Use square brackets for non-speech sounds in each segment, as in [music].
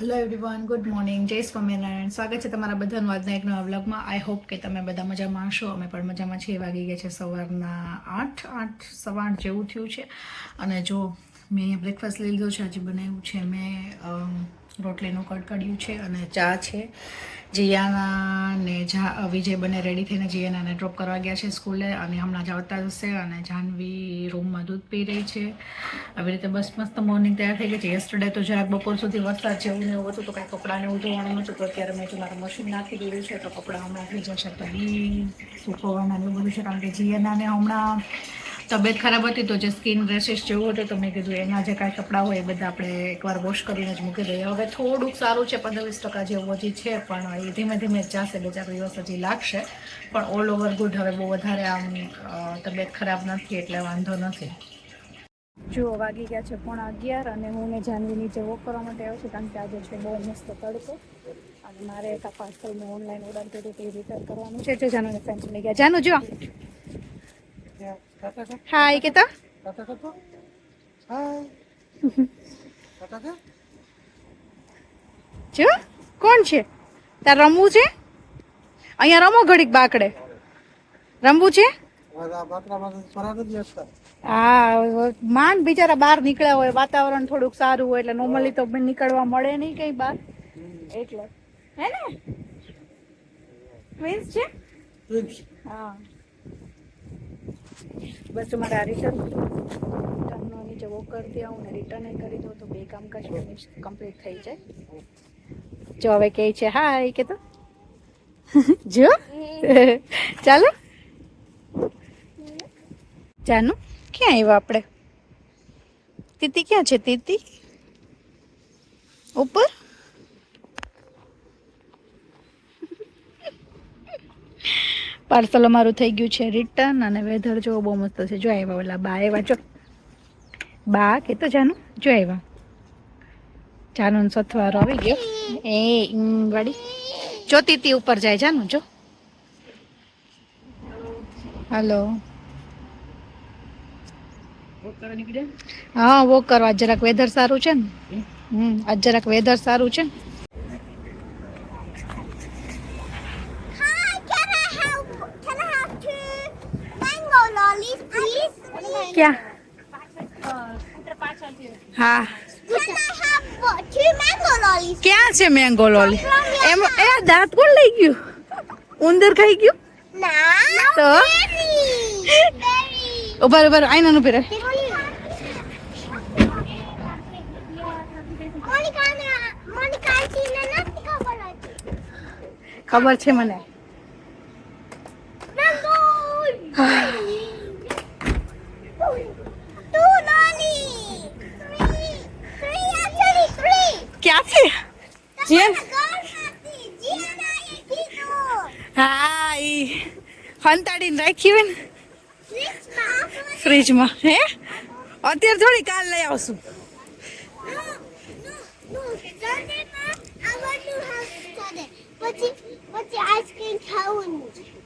Hello everyone good morning જય સ્વામિનારાયણ સ્વાગત છે તમારા બધાનું આજના એક નવા વ્લોગમાં. આઈ હોપ કે તમે બધા મજામાં હશો. અમે પણ મજામાં છીએ. વાગી ગયા છે સવારના આઠ આઠ સવા આઠ જેવું થયું છે. અને જો મેં બ્રેકફાસ્ટ લઈ લીધો છે, આજે બનાવ્યું છે. મેં રોટલીનું કડકડિયું છે અને ચા છે. જીયાના ને જા વિજય બંને રેડી થઈને જીયાનાને ડ્રોપ કરવા ગયા છે સ્કૂલે અને હમણાં જ આવતા જશે અને જાહ્નવી રૂમમાં દૂધ પી રહી છે. આવી રીતે બસ મસ્ત મોર્નિંગ તૈયાર થઈ ગઈ છે. યસ્ટરડે તો જરાક બપોર સુધી વરસાદ જેવું ને એવું હતું તો કાંઈ કપડાને એવું ધોવાનું નહોતું તો અત્યારે મેં જો મારું મશીન નાખી દીધું છે તો કપડાં હમણાં થઈ જશે. તો બી સુકવવાના એવું બધું છે કારણ કે જીયાનાને હમણાં તબિયત ખરાબ હતી તો જે સ્કિન રેશિસ જેવું હતું તો મેં કીધું એના જે કાંઈ કપડાં હોય એ બધા આપણે એકવાર વોશ કરીને જ મૂકી દઈએ. હવે થોડુંક સારું છે પંદર વીસ ટકા જેવું હજી છે, પણ એ ધીમે ધીમે જશે, બે ચાર દિવસ હજી લાગશે. પણ ઓલ ઓવર ગુડ હવે બહુ વધારે આમ તબિયત ખરાબ નથી, એટલે વાંધો નથી. જુઓ વાગી ગયા છે પોણા અગિયાર અને હું ને જાનવી નીચે વોક કરવા માટે આવ્યો છું કારણ કે આજે છે બહુ મસ્ત તડકો. અને મારે એક આ પાર્સલ મેં ઓનલાઈન ઓર્ડર કર્યું તે રિટર્ન કરવાનું છે. જો જાનુને ફ્રેન્ડ્સ મળી ગયા. જાનુ, જો. હાય એ તો જો કોણ છે? તાર રમવું છે? અહીંયા રમો ઘડીક બાકડે. રમવું છે? હા માંડ બિચારા બહાર નીકળ્યા હોય વાતાવરણ થોડુંક સારું હોય એટલે નોર્મલી તો નીકળવા મળે નહીં કઈ બહાર. એટલે. હે ને? ટ્વિન્સ છે? હા. બસ મારે રિટર્ન રિટર્નનો નીચે વોક કરતી આવું અને રિટર્ન કરી દઉં તો બે કામ કામકાજ કમ્પ્લીટ થઈ જાય. જો હવે કહે છે, હા એ કે તો [laughs] જો? [laughs] ચાલો. જાનુ, ક્યાં આવ્યા આપણે? તીતી ક્યાં છે, તીતી? ઉપર? પાર્સલ અમારું થઈ ગયું છે રિટર્ન અને વેધર જો બહુ મસ્ત છે. જો આવ્યા ઓલા બા, આવ્યા જો. બા, કે તો જાનુ? જો આવ્યા. જાનુ સથવારો આવી ગયો. એ વાડી જોતી તી ઉપર જાય, જાનું, જો. હાલો. હા વોક કરવા. જરાક વેધર સારું છે ને? હમ આજ જરાક વેધર સારું છે ને? Lollies, please? ક્યાં હા? ક્યાં છે મેંગો લોલી એમ એ દાંત કોણ લઈ ગયું ઉંદર ખાઈ ગયું. તો. ઊભા ઊભા આઈના નું pala. ખબર છે મને કીધું. હા, ઈ હંતાડીને રાખી હોય ને ફ્રીજમાં. હે અત્યારે થોડી કાલ લઈ આવશું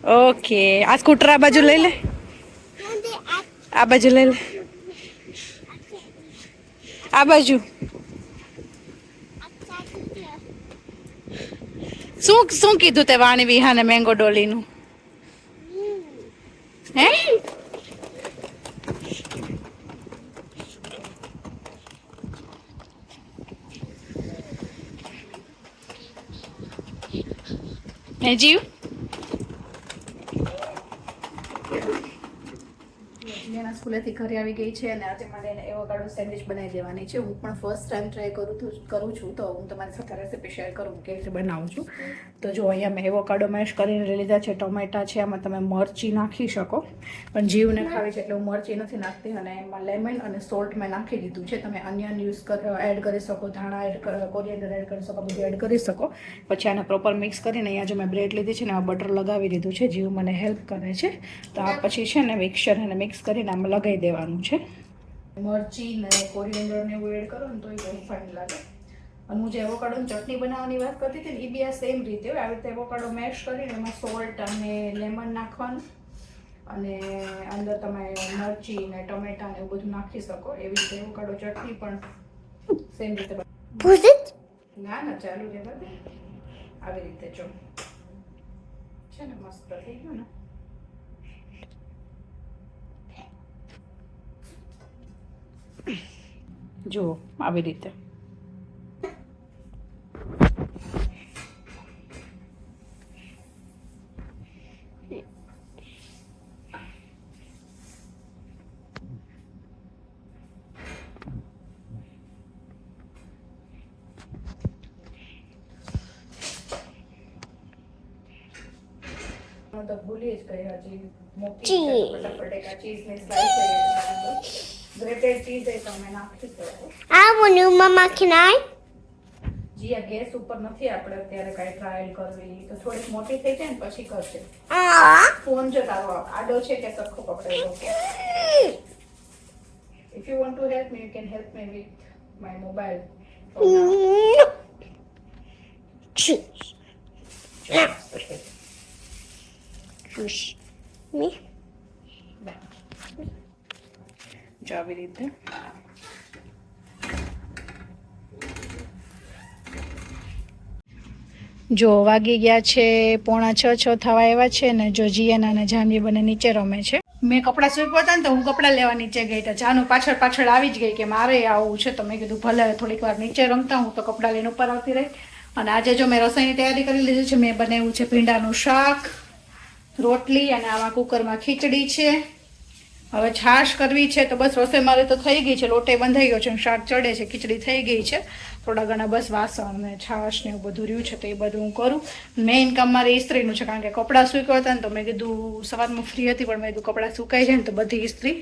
ઓકે, આ સ્કૂટર આ બાજુ લઈ લે આ બાજુ લઈ લે આ બાજુ શું શું કીધું તે વાણી વિહાને મેંગો ડોલીનું? હે? હે જીવ? એના સ્કૂલેથી ઘરે આવી ગઈ છે અને આજે મારે એને એવોકાડો સેન્ડવિચ બનાવી દેવાની છે. હું પણ ફર્સ્ટ ટાઈમ ટ્રાય કરું છું કરું છું તો હું તમારી સાથે રેસીપી શેર કરું કે કેવી રીતે બનાવું છું. તો જો અહીંયા મેં એવોકાડો મેશ કરીને લીધા છે ટોમેટા છે આમાં તમે મરચી નાખી શકો. પણ જીવને ખાવી છે એટલે હું મરચી નથી નાખતી અને એમાં લેમન અને સોલ્ટ મેં નાખી દીધું છે. તમે અનિયન યુઝ કર એડ કરી શકો ધાણા એડ કોરિયન્ડર એડ કરી શકો બધું એડ કરી શકો. પછી આને પ્રોપર મિક્સ કરીને અહીંયા જો મેં બ્રેડ લીધી છે ને એમાં બટર લગાવી દીધું છે. જીવ મને હેલ્પ કરે છે. તો આ પછી છે ને મિક્સર અને મિક્સ કરીને આમાં લગાવી દેવાનું છે. મરચી ને કોરિએન્ડર ને એવું એડ કરો ને તો એ ફાઇન લાગે. અને હું જે એવોકાડોની ચટણી બનાવવાની વાત કરતી હતી ને એ બી આ સેમ રીતે હોય. આવી રીતે એવોકાડો મેશ કરીને એમાં સોલ્ટ અને લેમન નાખવાનું. અને અંદર તમે મરચી ને ટમેટા ને એવું બધું નાખી શકો. એવી રીતે એવોકાડો ચટણી પણ સેમ રીતે? ના ના ચાલુ રહેવા આવી રીતે જો. છે ને મસ્ત થઈ ગયું ને. જુઓ આવી રીતે હું તો ભૂલી જ ગઈ હજી મોટી ચીઝ. બટાકા ચીઝની સ્લાઈસ ગ્રેટેડ ચીઝ એ તમે નાખી શકો I want new mama જી આ ગેસ ઉપર નથી આપણે અત્યારે કાંઈ ટ્રાયલ કરવી તો થોડીક મોટી થઈ જાય ને પછી કરશે Ah. ફોન જો તારો આડો છે કે સરખો પકડેલો છે if you want to help me you can help me with my mobile No. Me Choose. જો આવી રીતે જો વાગી ગયા છે પોણા છ છ થવા એવા છે ને, જો જીયાના અને જાનવી બંને નીચે રમે છે. મેં કપડાં સૂકવ્યા હતા ને તો હું કપડાં લેવા નીચે ગઈ તો જાનુ પાછળ પાછળ આવી જ ગઈ કે મારે આવું છે તો મેં કીધું ભલે થોડીક વાર નીચે રમતા હું તો કપડાં લઈને ઉપર આવતી રહી. અને આજે જો મેં રસોઈની તૈયારી કરી લીધી છે, મેં બનાવ્યું છે ભીંડાનું શાક, રોટલી અને આમાં કુકરમાં ખીચડી છે. હવે છાશ કરવી છે તો બસ રસોઈ મારી તો થઈ ગઈ છે. લોટે બંધાઈ ગયો છે શાક ચડે છે. ખીચડી થઈ ગઈ છે. થોડા ઘણા બસ વાસણ ને છાશ ને એવું બધું રહ્યું છે તો એ બધું હું કરું. મેઇન કામ મારે ઇસ્ત્રીનું છે કારણ કે કપડાં સૂકવા હતા ને તો મેં કીધું સવારમાં ફ્રી હતી પણ મેં કીધું કપડાં સુકાઈ જાય ને તો બધી ઇસ્ત્રી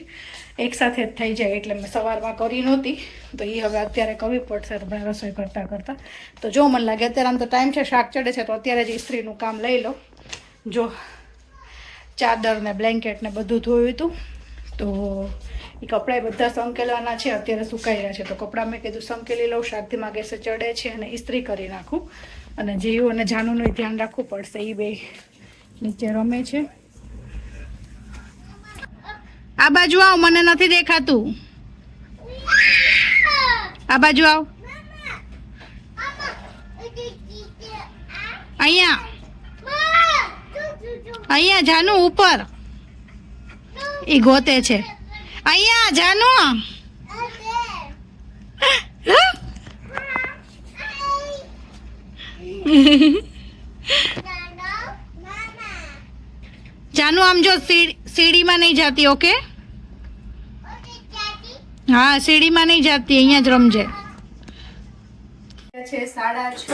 એકસાથે જ થઈ જાય એટલે મેં સવારમાં કરી નહોતી. તો એ હવે અત્યારે કરવી પડશે આપણે રસોઈ કરતાં કરતાં. તો જો મને લાગે અત્યારે આમ તો ટાઈમ છે, શાક ચડે છે તો અત્યારે જ ઇસ્ત્રીનું કામ લઈ લો. જો ચાદર ને બ્લેન્કેટ ને બધું ધોયું હતું તો એ કપડાં બધા સંકેલવાના છે અત્યારે સુકાઈ રહ્યા છે તો કપડાં મેં કીધું સંકેલી લઉં શાકથી ગેસે ચડે છે અને ઇસ્ત્રી કરી નાખું અને જીવું અને જાનુનું ધ્યાન રાખવું પડશે એ બે નીચે રમે છે આ બાજુ આવ મને નથી દેખાતું આ બાજુ આવ અહીંયા અહીંયા જાનું ઉપર એ ગોતે છે. અહીંયા, જાનુ. જાનુ, આમ જો સીડ- સીડીમાં નહીં જાતી, ઓકે? હા, સીડીમાં નહીં જાતી, અહીંયા જ રમજે. છે સાડા છ.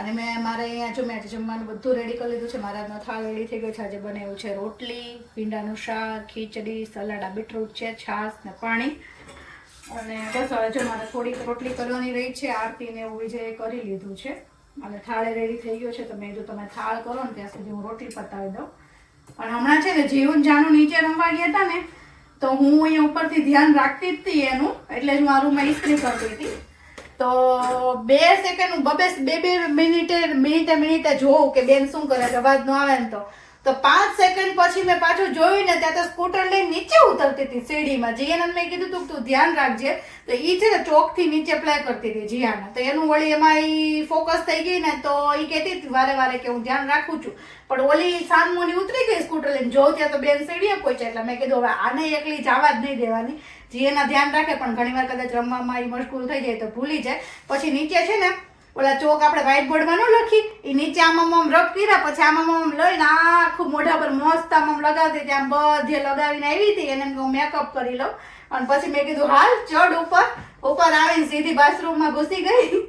અને મેં મારે અહીંયા જો મેં જમવાનું બધું રેડી કરી લીધું છે, મારા થાળ રેડી થઈ ગયો છે, આજે એવું છે રોટલી, ભીંડાનું શાક, ખીચડી, સલાડ, આ બીટરૂટ છે, છાશ ને પાણી. અને બસ હવે જો મારે થોડીક રોટલી કરવાની રહી છે, આરતી ને એવું વિજય કરી લીધું છે. અને થાળે રેડી થઈ ગયો છે, તો મેં કીધું તમે થાળ કરો ને ત્યાં સુધી હું રોટલી પતાવી દઉં. પણ હમણાં છે ને જીવન જાનું નીચે રમવા ગયા હતા ને, તો હું અહીંયા ઉપરથી ધ્યાન રાખતી જ હતી એનું, એટલે જ મારું મેં ઇસ્ત્રી કરતી હતી. તો બે સેકન્ડ બબે બે બે મિનિટે મિનિટે મિનિટે જોઉં કે બેન શું કરે છે અવાજ ન આવે ને તો. તો પાંચ સેકન્ડ પછી મેં પાછું જોયું ને, ત્યાં તો સ્કૂટર લઈને નીચે ઉતરતી હતી સીડીમાં જીયાના મેં કીધું તું તું ધ્યાન રાખજે. તો એ છે ને ચોકથી નીચે પ્લે કરતી હતી જીયાના તો એનું વળી એમાં એ ફોકસ થઈ ગઈ ને, તો એ કહેતી હતી વારે વારે કે હું ધ્યાન રાખું છું. પણ ઓલી સાનમોની ઉતરી ગઈ સ્કૂટર લઈને જો ત્યાં તો બેન સીડીએ પહોંચ્યા. એટલે મેં કીધું હવે આને એકલી જવા જ નહીં દેવાની. જીએના ધ્યાન રાખે, પણ ઘણીવાર કદાચ રમવામાં એ મશગુલ થઈ જાય તો ભૂલી જાય. પછી નીચે છે ને, ઓલા ચોક આપણે વ્હાઇટ બોર્ડમાં ન લખી એ નીચે આમાં આમ રફ કર્યા, પછી આમાં આમ લઈને આખું મોઢા પર મસ્ત આમ લગાવતી ત્યાં બધે લગાવીને આવી હતી, એને હું મેકઅપ કરી લઉં. અને પછી મેં કીધું, હાલ, ચડ ઉપર. ઉપર આવીને સીધી બાથરૂમમાં ઘૂસી ગઈ.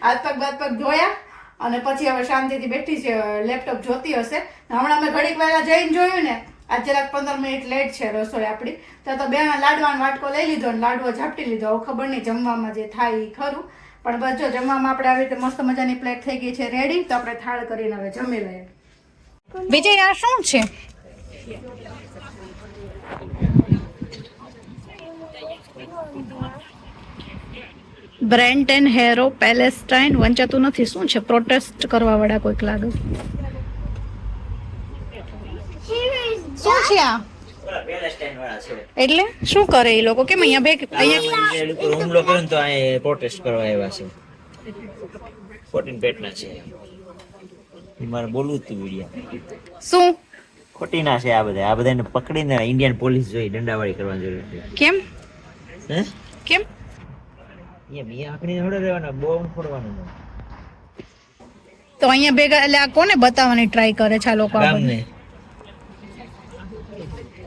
હાથ પગ બાથ પગ ધોયા. અને પછી હવે શાંતિથી બેઠી છે લેપટોપ જોતી હશે. હમણાં મેં ઘડીક વહેલા જઈને જોયું ને આજ જરાક પંદર મિનિટ લેટ છે રસોઈ આપણી. તો તો બે લાડવાનો વાટકો લઈ લીધો અને લાડવો ઝાપટી લીધો. ખબર નહીં જમવામાં જે થાય એ ખરું. પણ બસ જો જમવામાં આપણે આવી રીતે મસ્ત મજાની પ્લેટ થઈ ગઈ છે રેડી તો આપણે થાળ કરીને હવે જમી લઈએ. વિજય આ શું છે? બ્રેન્ટ એન્ડ હેરો પેલેસ્ટાઇન વંચાતું નથી. શું છે? પ્રોટેસ્ટ કરવા વાળા કોઈક લાગે? શું છે આ? એટલે શું કરે એ લોકો? કેમ અહીંયા બે અહીંયા હુમલો કર્યો તો અહીં પ્રોટેસ્ટ કરવા આવ્યા છે. ફોર્ટીન પેટના છે. મારે બોલવું હતું વીડિયો. શું? ખોટી ના છે આ બધા. આ બધાને પકડીને ઇન્ડિયન પોલીસ જોઈ દંડાવાળી કરવાની જરૂર છે. કેમ? હે? કેમ? તો અહીંયા ભેગા એટલે આ કોને બતાવવાની ટ્રાય કરે છે આ લોકો આ બધું? ગામને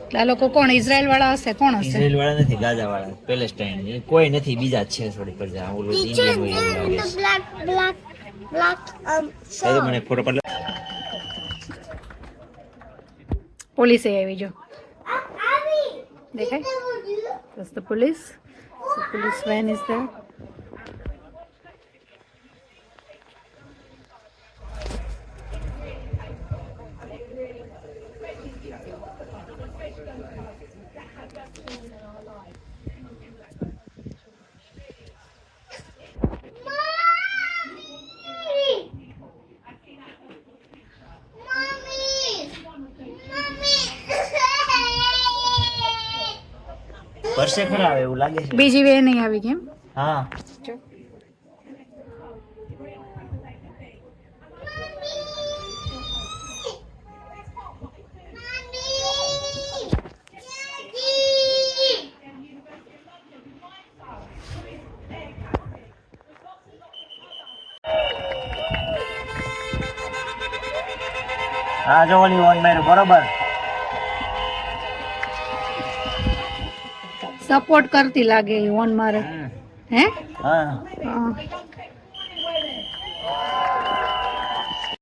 એટલે આ લોકો કોણ? ઇઝરાયલ વાળા હશે? કોણ હશે? ઇઝરાયલ વાળા નથી ગાઝા વાળા પેલેસ્ટાઈન કોઈ નથી બીજા છે થોડી પર જા. ઓલું ઇન્ડિયન હોય um, મને ફોટો પોલીસે આવી જો. દેખાય? Police. Police when is police. પરસે ખરા આવે એવું લાગે છે બીજી વે નહીં આવી કેમ હા હા જો ઓલી ઓન માર્યું બરોબર સપોર્ટ કરતી લાગે એ ઓન મારે. હે? હા. હા.